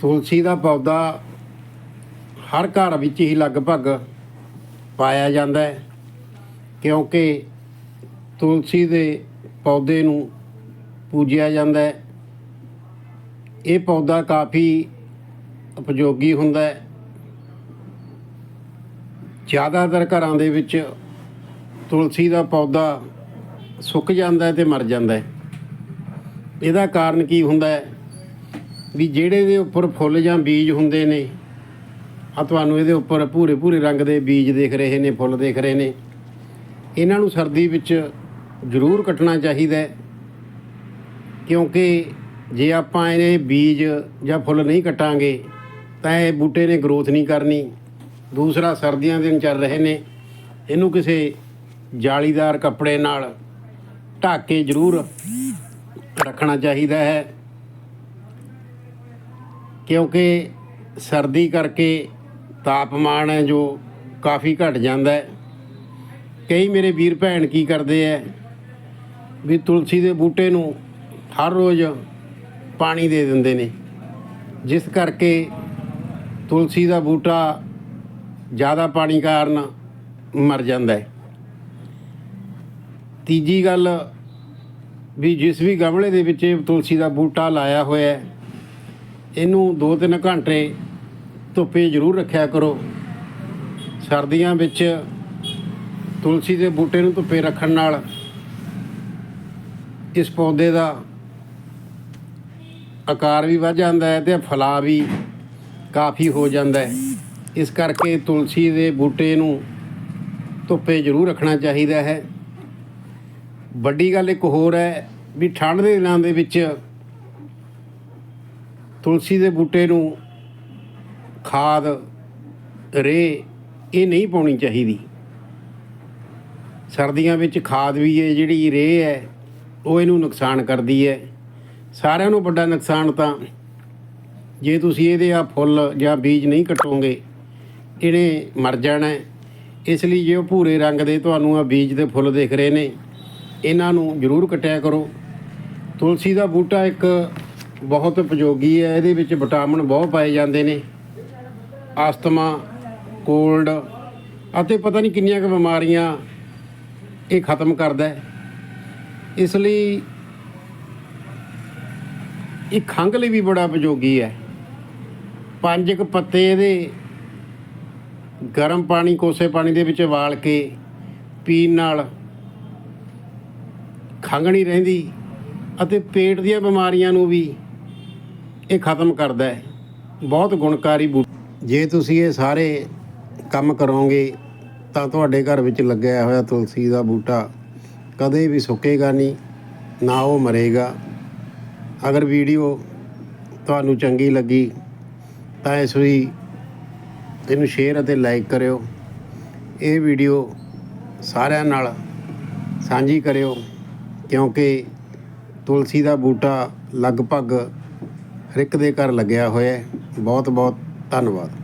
ਤੁਲਸੀ ਦਾ ਪੌਦਾ ਹਰ ਘਰ ਵਿੱਚ ਹੀ ਲਗਭਗ ਪਾਇਆ ਜਾਂਦਾ ਹੈ, ਕਿਉਂਕਿ ਤੁਲਸੀ ਦੇ ਪੌਦੇ ਨੂੰ ਪੂਜਿਆ ਜਾਂਦਾ ਹੈ। ਇਹ ਪੌਦਾ ਕਾਫੀ ਉਪਯੋਗੀ ਹੁੰਦਾ ਹੈ। ਜ਼ਿਆਦਾਤਰ ਘਰਾਂ ਦੇ ਵਿੱਚ ਤੁਲਸੀ ਦਾ ਪੌਦਾ ਸੁੱਕ ਜਾਂਦਾ ਹੈ ਤੇ ਮਰ ਜਾਂਦਾ ਇਹਦਾ ਕਾਰਨ ਕੀ ਹੁੰਦਾ ਹੈ? ਵੀ ਜਿਹੜੇ ਦੇ ਉੱਪਰ ਫੁੱਲ ਜਾਂ ਬੀਜ ਹੁੰਦੇ ਨੇ ਆ ਤੁਹਾਨੂੰ ਇਹਦੇ ਉੱਪਰ ਭੂਰੇ ਭੂਰੇ ਰੰਗ ਦੇ ਬੀਜ ਦੇਖ ਰਹੇ ਨੇ, ਫੁੱਲ ਦੇਖ ਰਹੇ ਨੇ। ਇਹਨਾਂ ਨੂੰ ਸਰਦੀ ਵਿੱਚ ਜ਼ਰੂਰ ਕੱਟਣਾ ਚਾਹੀਦਾ ਹੈ, ਕਿਉਂਕਿ ਜੇ ਆਪਾਂ ਇਹਨੇ ਬੀਜ ਜਾਂ ਫੁੱਲ ਨਹੀਂ ਕੱਟਾਂਗੇ, ਤਾਂ ਇਹ ਬੂਟੇ ਨੇ ਗਰੋਥ ਨਹੀਂ ਕਰਨੀ। ਦੂਸਰਾ, ਸਰਦੀਆਂ ਦੇ ਦਿਨ ਚੱਲ ਰਹੇ ਨੇ, ਇਹਨੂੰ ਕਿਸੇ ਜਾਲੀਦਾਰ ਕੱਪੜੇ ਨਾਲ ਢੱਕ ਕੇ ਜ਼ਰੂਰ ਰੱਖਣਾ ਚਾਹੀਦਾ ਹੈ। ਕਿਉਂਕਿ ਸਰਦੀ ਕਰਕੇ ਤਾਪਮਾਨ ਹੈ ਜੋ ਕਾਫੀ ਘਟ ਜਾਂਦਾ ਹੈ। ਕਈ ਮੇਰੇ ਵੀਰ ਭੈਣ ਕੀ ਕਰਦੇ ਐ ਵੀ ਤੁਲਸੀ ਦੇ ਬੂਟੇ ਨੂੰ ਹਰ ਰੋਜ਼ ਪਾਣੀ ਦੇ ਦਿੰਦੇ ਨੇ। ਜਿਸ ਕਰਕੇ ਤੁਲਸੀ ਦਾ ਬੂਟਾ ਜ਼ਿਆਦਾ ਪਾਣੀ ਕਾਰਨ ਮਰ ਜਾਂਦਾ ਹੈ। ਤੀਜੀ ਗੱਲ ਵੀ ਜਿਸ ਵੀ ਗਮਲੇ ਦੇ ਵਿੱਚ ਤੁਲਸੀ ਦਾ ਬੂਟਾ ਲਾਇਆ ਹੋਇਆ ਹੈ ਇਹਨੂੰ 2-3 ਘੰਟੇ ਧੁੱਪੇ ਜ਼ਰੂਰ ਰੱਖਿਆ ਕਰੋ। ਸਰਦੀਆਂ ਵਿੱਚ ਤੁਲਸੀ ਦੇ ਬੂਟੇ ਨੂੰ ਧੁੱਪੇ ਰੱਖਣ ਨਾਲ ਇਸ ਪੌਦੇ ਦਾ ਆਕਾਰ ਵੀ ਵੱਧ ਜਾਂਦਾ ਹੈ ਤੇ ਫਲਾ ਵੀ ਕਾਫੀ ਹੋ ਜਾਂਦਾ ਹੈ। ਇਸ ਕਰਕੇ ਤੁਲਸੀ ਦੇ ਬੂਟੇ ਨੂੰ ਧੁੱਪੇ ਜ਼ਰੂਰ ਰੱਖਣਾ ਚਾਹੀਦਾ ਹੈ। ਵੱਡੀ ਗੱਲ ਇੱਕ ਹੋਰ ਹੈ ਵੀ ਠੰਡ ਦੇ ਦਿਨਾਂ ਦੇ ਵਿੱਚ ਤੁਲਸੀ ਦੇ ਬੂਟੇ ਨੂੰ ਖਾਦ ਰੇ ਇਹ ਨਹੀਂ ਪਾਉਣੀ ਚਾਹੀਦੀ। ਸਰਦੀਆਂ ਵਿੱਚ ਖਾਦ ਵੀ ਇਹ ਜਿਹੜੀ ਰੇ ਹੈ, ਉਹ ਇਹਨੂੰ ਨੁਕਸਾਨ ਕਰਦੀ ਹੈ। ਸਾਰਿਆਂ ਨੂੰ ਵੱਡਾ ਨੁਕਸਾਨ ਤਾਂ ਜੇ ਤੁਸੀਂ ਇਹਦੇ ਆ ਫੁੱਲ ਜਾਂ ਬੀਜ ਨਹੀਂ ਕੱਟੋਗੇ, ਇਹਨੇ ਮਰ ਜਾਣਾ ਇਸ ਲਈ ਜੇ ਉਹ ਭੂਰੇ ਰੰਗ ਦੇ ਤੁਹਾਨੂੰ ਆ ਬੀਜ ਦੇ ਫੁੱਲ ਦਿਖ ਰਹੇ ਨੇ, ਇਹਨਾਂ ਨੂੰ ਜ਼ਰੂਰ ਕੱਟਿਆ ਕਰੋ। ਤੁਲਸੀ ਦਾ ਬੂਟਾ ਇੱਕ ਬਹੁਤ ਉਪਯੋਗੀ ਹੈ। ਇਹਦੇ ਵਿੱਚ ਵਿਟਾਮਿਨ ਬਹੁਤ ਪਾਏ ਜਾਂਦੇ ਨੇ। ਆਸਥਮਾ ਕੋਲਡ ਅਤੇ ਪਤਾ ਨਹੀਂ ਕਿੰਨੀਆਂ ਕੁ ਬਿਮਾਰੀਆਂ ਇਹ ਖਤਮ ਕਰਦਾ ਹੈ। ਇਸ ਲਈ ਇਹ ਖੰਘ ਲਈ ਵੀ ਬੜਾ ਉਪਯੋਗੀ ਹੈ। ਪੰਜ ਕੁ ਪੱਤੇ ਇਹਦੇ ਗਰਮ ਪਾਣੀ, ਕੋਸੇ ਪਾਣੀ ਦੇ ਵਿੱਚ ਉਬਾਲ ਕੇ ਪੀਣ ਨਾਲ ਖੰਘ ਨਹੀਂ ਰਹਿੰਦੀ ਅਤੇ ਪੇਟ ਦੀਆਂ ਬਿਮਾਰੀਆਂ ਨੂੰ ਵੀ ਇਹ ਖਤਮ ਕਰਦਾ ਹੈ। ਬਹੁਤ ਗੁਣਕਾਰੀ ਬੂ ਜੇ ਤੁਸੀਂ ਇਹ ਸਾਰੇ ਕੰਮ ਕਰੋਗੇ, ਤਾਂ ਤੁਹਾਡੇ ਘਰ ਵਿੱਚ ਲੱਗਿਆ ਹੋਇਆ ਤੁਲਸੀ ਦਾ ਬੂਟਾ ਕਦੇ ਵੀ ਸੁੱਕੇਗਾ ਨਹੀਂ, ਨਾ ਉਹ ਮਰੇਗਾ। ਅਗਰ ਵੀਡੀਓ ਤੁਹਾਨੂੰ ਚੰਗੀ ਲੱਗੀ, ਤਾਂ ਇਸ ਲਈ ਇਹਨੂੰ ਸ਼ੇਅਰ ਅਤੇ ਲਾਈਕ ਕਰਿਓ। ਇਹ ਵੀਡੀਓ ਸਾਰਿਆਂ ਨਾਲ ਸਾਂਝੀ ਕਰਿਓ, ਕਿਉਂਕਿ ਤੁਲਸੀ ਦਾ ਬੂਟਾ ਲਗਭਗ ਹਰ ਦੇ ਘਰ ਲੱਗਿਆ ਹੋਇਆ ਬਹੁਤ ਬਹੁਤ ਧੰਨਵਾਦ।